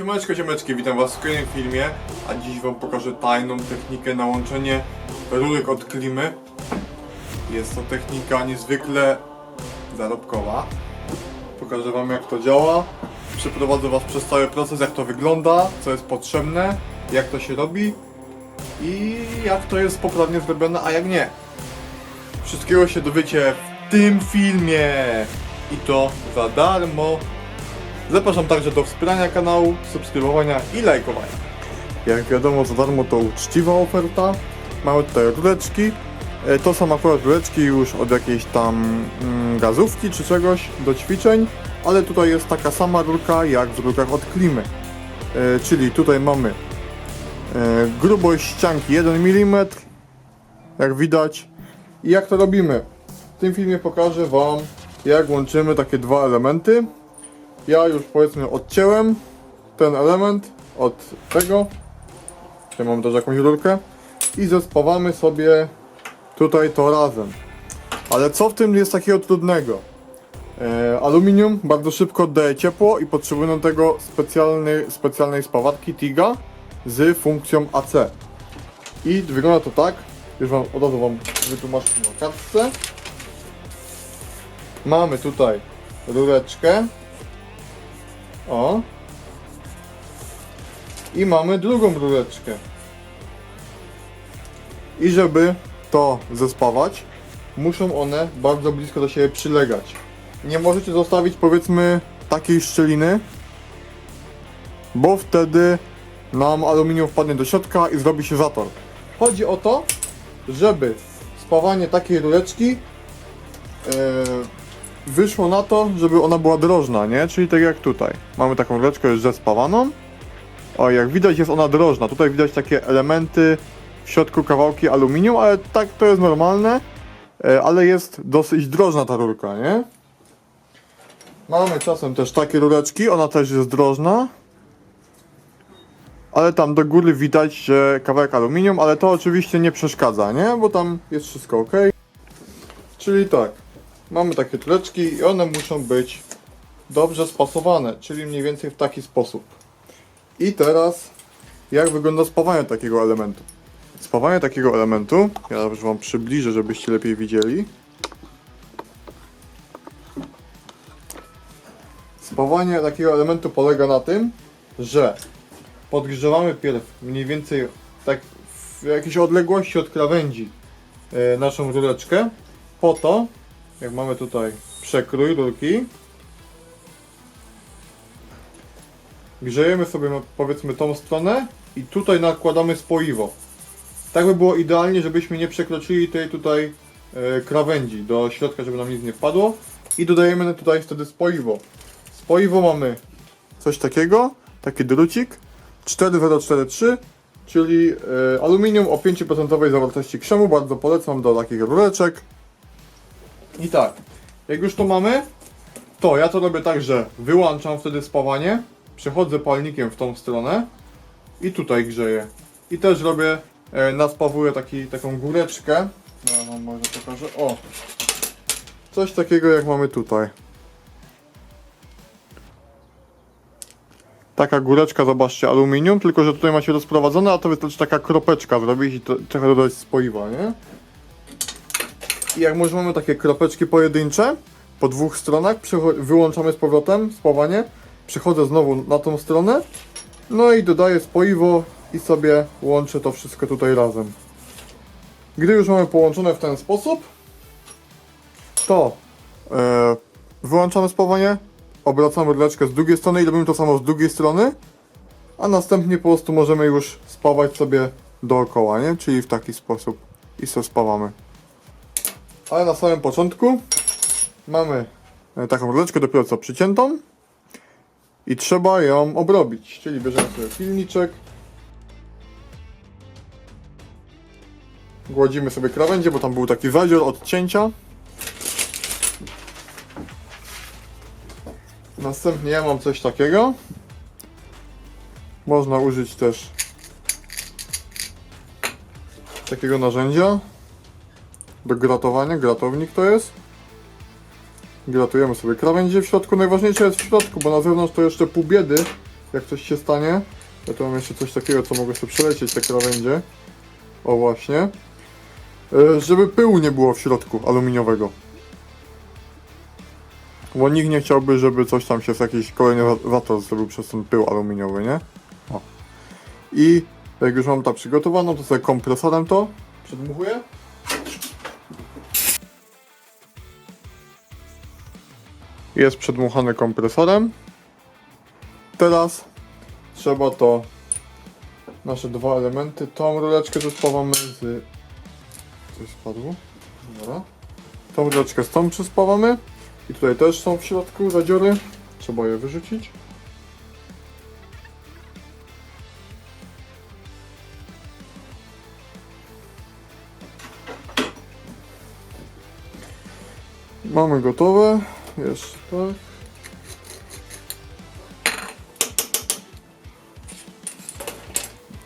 Siemaneczko, siemeczki, witam was w kolejnym filmie, a dziś wam pokażę tajną technikę na łączenie rurek od klimy. Jest to technika niezwykle zarobkowa. Pokażę wam jak to działa, przeprowadzę was przez cały proces, jak to wygląda, co jest potrzebne, jak to się robi i jak to jest poprawnie zrobione, a jak nie. Wszystkiego się dowiecie w tym filmie i to za darmo. Zapraszam także do wspierania kanału, subskrybowania i lajkowania. Jak wiadomo, za darmo to uczciwa oferta. Mamy tutaj rureczki. E, To są akurat rureczki już od jakiejś tam mm, gazówki czy czegoś do ćwiczeń, ale tutaj jest taka sama rurka jak w rurkach od klimy. E, Czyli tutaj mamy e, grubość ścianki 1 mm, jak widać. I jak to robimy? W tym filmie pokażę Wam, jak łączymy takie dwa elementy. Ja już powiedzmy odcięłem ten element od tego. Tutaj mam też jakąś rurkę. I zespawamy sobie tutaj to razem. Ale co w tym jest takiego trudnego? E, aluminium bardzo szybko oddaje ciepło i potrzebujemy do tego specjalnej, specjalnej spawarki TIGA z funkcją AC. I wygląda to tak, już wam od razu wam wytłumaczę na kartce. Mamy tutaj rureczkę. O. I mamy drugą rureczkę. I żeby to zespawać, muszą one bardzo blisko do siebie przylegać. Nie możecie zostawić powiedzmy takiej szczeliny, bo wtedy nam aluminium wpadnie do środka i zrobi się zator. Chodzi o to, żeby spawanie takiej rureczki e, wyszło na to, żeby ona była drożna, nie? Czyli tak jak tutaj. Mamy taką rureczkę już zespawaną. O, jak widać jest ona drożna. Tutaj widać takie elementy, w środku kawałki aluminium, ale tak to jest normalne. E, Ale jest dosyć drożna ta rurka, nie? Mamy czasem też takie rureczki, ona też jest drożna. Ale tam do góry widać, że kawałek aluminium, ale to oczywiście nie przeszkadza, nie? Bo tam jest wszystko ok. Czyli tak, mamy takie tureczki i one muszą być dobrze spasowane, czyli mniej więcej w taki sposób. I teraz, jak wygląda spawanie takiego elementu? Spawanie takiego elementu, ja już Wam przybliżę, żebyście lepiej widzieli. Spawanie takiego elementu polega na tym, że podgrzewamy pierw mniej więcej tak w jakiejś odległości od krawędzi e, naszą rureczkę po to, jak mamy tutaj przekrój rurki, grzejemy sobie no, powiedzmy tą stronę i tutaj nakładamy spoiwo. Tak by było idealnie, żebyśmy nie przekroczyli tej tutaj e, krawędzi do środka, żeby nam nic nie wpadło i dodajemy tutaj wtedy spoiwo. Spoiwo mamy coś takiego, taki drucik 4043, czyli e, aluminium o 5% zawartości krzemu, bardzo polecam do takich rureczek. I tak, jak już to mamy, to ja to robię tak, że wyłączam wtedy spawanie, przechodzę palnikiem w tą stronę i tutaj grzeję. I też robię, e, naspawuję taki, taką góreczkę. Ja wam może pokażę. O! Coś takiego jak mamy tutaj. Taka góreczka, zobaczcie, aluminium, tylko że tutaj macie rozprowadzone, a to wystarczy taka kropeczka zrobić i to, trochę dodać spoiwa, nie? I jak już mamy takie kropeczki pojedyncze, po dwóch stronach, wyłączamy z powrotem spawanie, przychodzę znowu na tą stronę, no i dodaję spoiwo i sobie łączę to wszystko tutaj razem. Gdy już mamy połączone w ten sposób, to e, wyłączamy spawanie, obracamy rureczkę z drugiej strony i robimy to samo z drugiej strony, a następnie po prostu możemy już spawać sobie dookoła, nie? Czyli w taki sposób i sobie spawamy. Ale na samym początku mamy e, taką rureczkę dopiero co przyciętą i trzeba ją obrobić, czyli bierzemy sobie filniczek, głodzimy sobie krawędzie, bo tam był taki zadzior od cięcia. Następnie ja mam coś takiego. Można użyć też takiego narzędzia do gratowania, gratownik to jest. Gratujemy sobie krawędzie w środku, najważniejsze jest w środku, bo na zewnątrz to jeszcze pół biedy, jak coś się stanie. Ja tu mam jeszcze coś takiego, co mogę sobie przelecieć, te krawędzie. O właśnie. E, Żeby pyłu nie było w środku aluminiowego. Bo nikt nie chciałby, żeby coś tam się z jakiś kolejny za- zator zrobił przez ten pył aluminiowy, nie? O. I jak już mam to przygotowaną, to sobie kompresorem to przedmuchuję. Jest przedmuchany kompresorem. Teraz trzeba to nasze dwa elementy, tą rureczkę zespawamy z... Coś spadło? Dobra. Tą rureczkę z tą przyspawamy. I tutaj też są w środku zadziory. Trzeba je wyrzucić. Mamy gotowe. Jeszcze tak.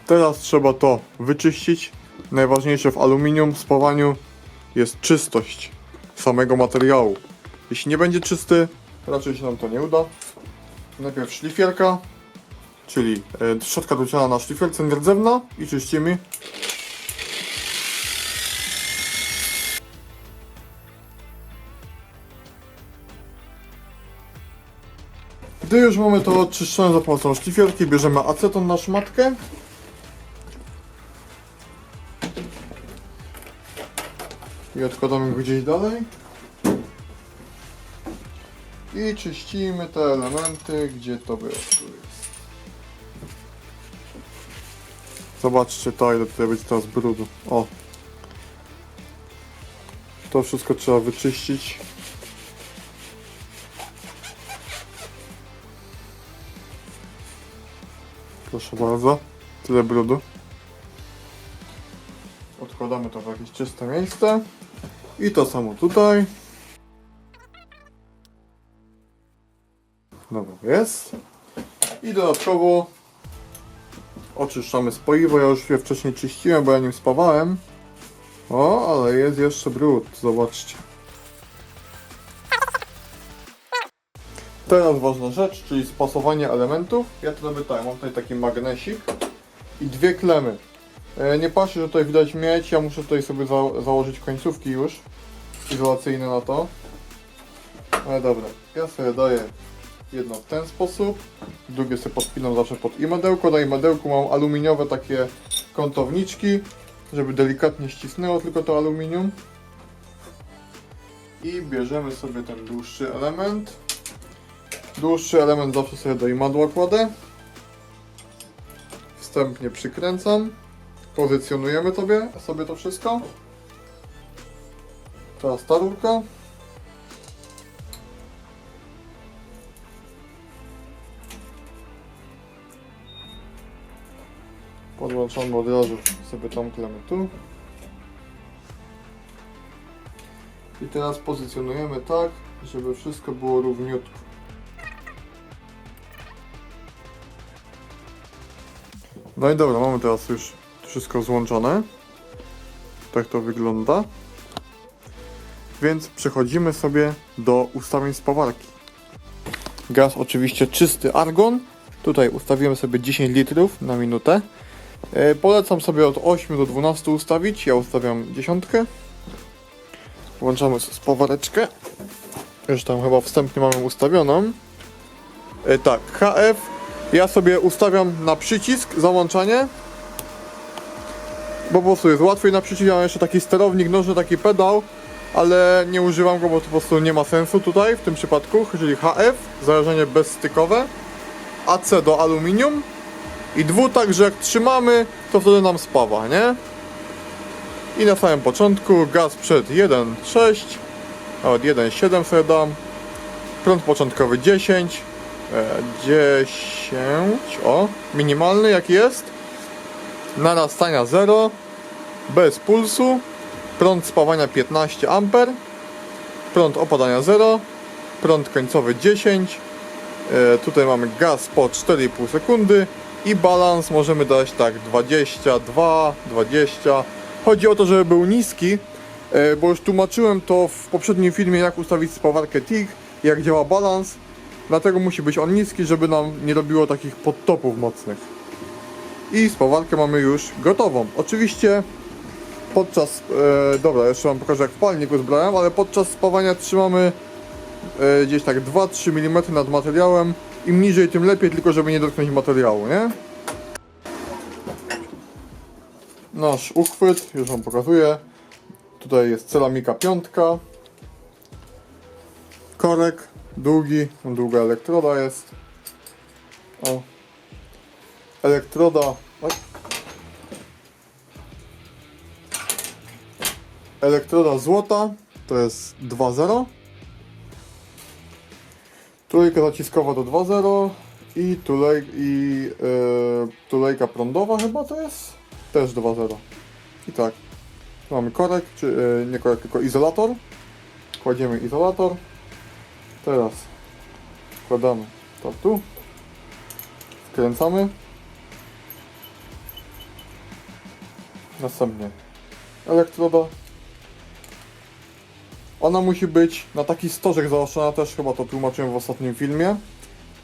Teraz trzeba to wyczyścić. Najważniejsze w aluminium spawaniu jest czystość samego materiału. Jeśli nie będzie czysty, raczej się nam to nie uda. Najpierw szlifierka, czyli e, szczotka do ciała na szlifierce nierdzewna i czyścimy. Gdy już mamy to oczyszczone za pomocą szlifierki, bierzemy aceton na szmatkę. I odkładamy go gdzieś dalej. I czyścimy te elementy, gdzie to było. Zobaczcie to, ile tutaj będzie teraz brudu. O. To wszystko trzeba wyczyścić. Proszę bardzo. Tyle brudu. Odkładamy to w jakieś czyste miejsce. I to samo tutaj. Dobra, jest. I dodatkowo oczyszczamy spoiwo. Ja już je wcześniej czyściłem, bo ja nim spawałem. O, ale jest jeszcze brud. Zobaczcie. Teraz ważna rzecz, czyli spasowanie elementów. Ja to robię tak, mam tutaj taki magnesik i dwie klemy. E, Nie patrzę, że tutaj widać mieć, ja muszę tutaj sobie za założyć końcówki już izolacyjne na to. Ale dobra, ja sobie daję jedno w ten sposób, drugie sobie podpinam zawsze pod imadełko. Na imadełku mam aluminiowe takie kątowniczki, żeby delikatnie ścisnęło tylko to aluminium. I bierzemy sobie ten dłuższy element. Dłuższy element zawsze sobie do imadła kładę. Wstępnie przykręcam. Pozycjonujemy sobie, sobie to wszystko. Teraz ta rurka. Podłączamy od razu sobie tą klemę tu. I teraz pozycjonujemy tak, żeby wszystko było równiutko. No i dobra, mamy teraz już wszystko złączone. Tak to wygląda. Więc przechodzimy sobie do ustawień spawarki. Gaz oczywiście czysty argon. Tutaj ustawiłem sobie 10 litrów na minutę. E, Polecam sobie od 8 do 12 ustawić. Ja ustawiam dziesiątkę. Włączamy sobie spawareczkę. Już tam chyba wstępnie mamy ustawioną. E, tak, HF. Ja sobie ustawiam na przycisk załączanie. Bo po prostu jest łatwiej na przycisk. Ja mam jeszcze taki sterownik nożny, taki pedał. Ale nie używam go, bo to po prostu nie ma sensu tutaj w tym przypadku. Czyli HF, zależenie bezstykowe. AC do aluminium. I dwutak, że jak trzymamy, to wtedy nam spawa, nie? I na samym początku gaz przed 1.6, nawet 1.7 sobie dam. Prąd początkowy 10, e, 10, o, minimalny jaki jest. Narastania 0, bez pulsu, prąd spawania 15 A, prąd opadania 0, prąd końcowy 10, e, tutaj mamy gaz po 4,5 sekundy i balans możemy dać tak 22, 20. Chodzi o to, żeby był niski, e, bo już tłumaczyłem to w poprzednim filmie jak ustawić spawarkę TIG, jak działa balans Dlatego musi być on niski, żeby nam nie robiło takich podtopów mocnych. I spawarkę mamy już gotową. Oczywiście podczas, e, dobra, jeszcze wam pokażę jak w palniku zbrałem, ale podczas spawania trzymamy e, gdzieś tak 2-3 mm nad materiałem. Im niżej tym lepiej, tylko żeby nie dotknąć materiału, nie? Nasz uchwyt, już wam pokazuję. Tutaj jest ceramika piątka. Korek, długi, długa elektroda jest. O. Elektroda. Oj. Elektroda złota to jest 2.0. Trójka zaciskowa to 2.0 i, tulej, i yy, tulejka prądowa chyba to jest też 2.0. I tak. Mamy korek, czy yy, nie korek, tylko izolator. Kładziemy izolator. Teraz wkładamy to tu. Wkręcamy. Następnie elektroda. Ona musi być na taki stożek zaostrzona, też chyba to tłumaczyłem w ostatnim filmie.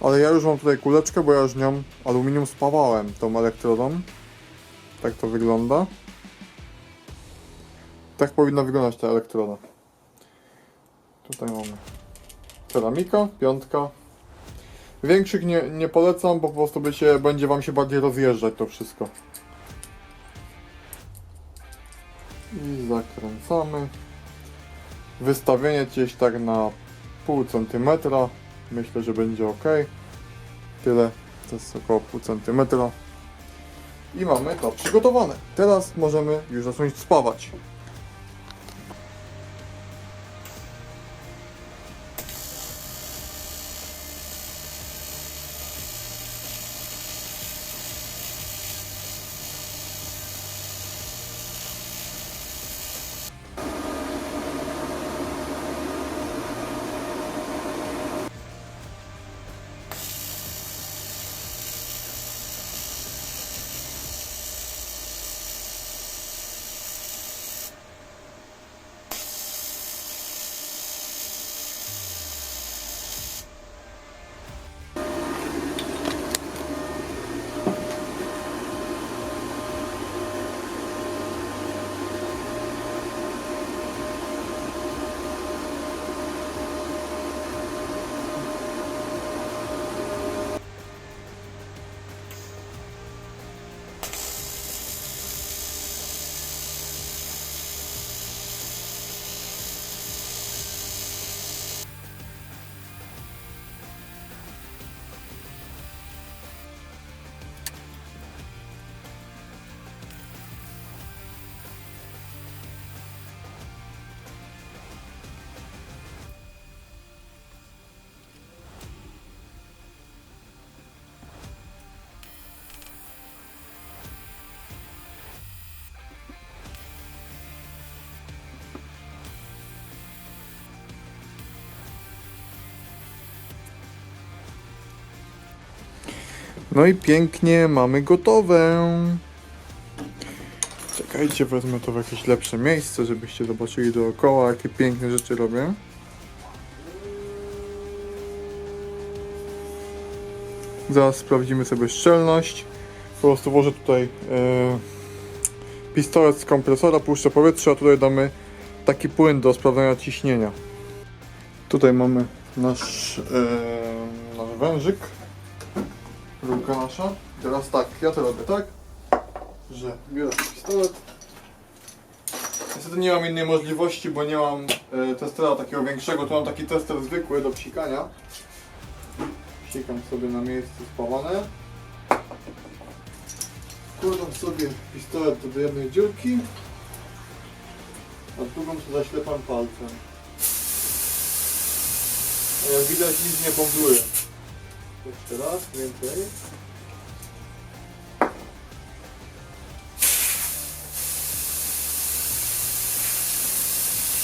Ale ja już mam tutaj kuleczkę, bo ja już nią aluminium spawałem tą elektrodą. Tak to wygląda. Tak powinna wyglądać ta elektroda. Tutaj mamy ceramika, piątka. Większych nie, nie polecam, bo po prostu by się, będzie Wam się bardziej rozjeżdżać to wszystko. I zakręcamy. Wystawienie gdzieś tak na pół centymetra. Myślę, że będzie ok. Tyle. To jest około pół centymetra. I mamy to przygotowane. Teraz możemy już zacząć spawać. No i pięknie mamy gotowe. Czekajcie, wezmę to w jakieś lepsze miejsce, żebyście zobaczyli dookoła, jakie piękne rzeczy robię. Zaraz sprawdzimy sobie szczelność. Po prostu włożę tutaj e, pistolet z kompresora, puszczę powietrze, a tutaj damy taki płyn do sprawdzania ciśnienia. Tutaj mamy nasz, e, nasz wężyk rurka nasza. Teraz tak, ja to robię tak, że biorę pistolet. Niestety nie mam innej możliwości, bo nie mam e, testera takiego większego, to mam taki tester zwykły do psikania. Psikam sobie na miejscu spawane. Wkładam sobie pistolet do jednej dziurki, a drugą to zaślepam palcem. A jak widać nic nie bombuje. Jeszcze raz, więcej.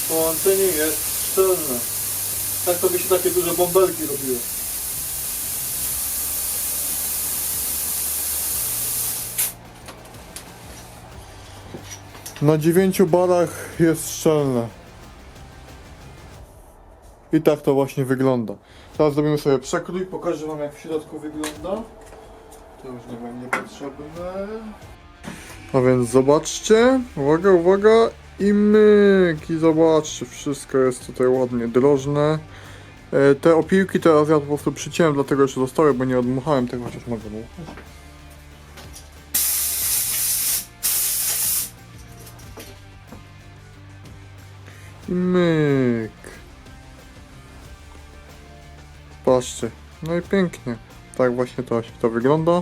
Połączenie jest szczelne. Tak to by się takie duże bąbelki robiło. Na dziewięciu barach jest szczelne. I tak to właśnie wygląda. Teraz zrobimy sobie przekrój, pokażę wam jak w środku wygląda. To już nie będzie potrzebne. A więc zobaczcie, uwaga, uwaga i myk, i zobaczcie, wszystko jest tutaj ładnie drożne. E, Te opiłki teraz ja po prostu przyciąłem, dlatego jeszcze zostały, bo nie odmuchałem tego, chociaż mogę dmuchać. I myk. Patrzcie, no i pięknie. Tak właśnie to, to wygląda.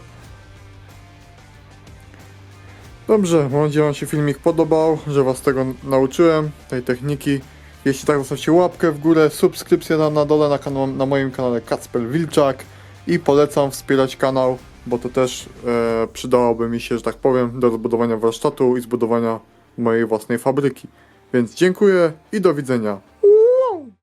Dobrze, mam nadzieję, że Wam się filmik podobał, że Was tego nauczyłem, tej techniki. Jeśli tak, zostawcie łapkę w górę, subskrypcję na, na dole na, kanał, na moim kanale Kacper Wilczak i polecam wspierać kanał, bo to też e, przydałoby mi się, że tak powiem, do rozbudowania warsztatu i zbudowania mojej własnej fabryki. Więc dziękuję i do widzenia.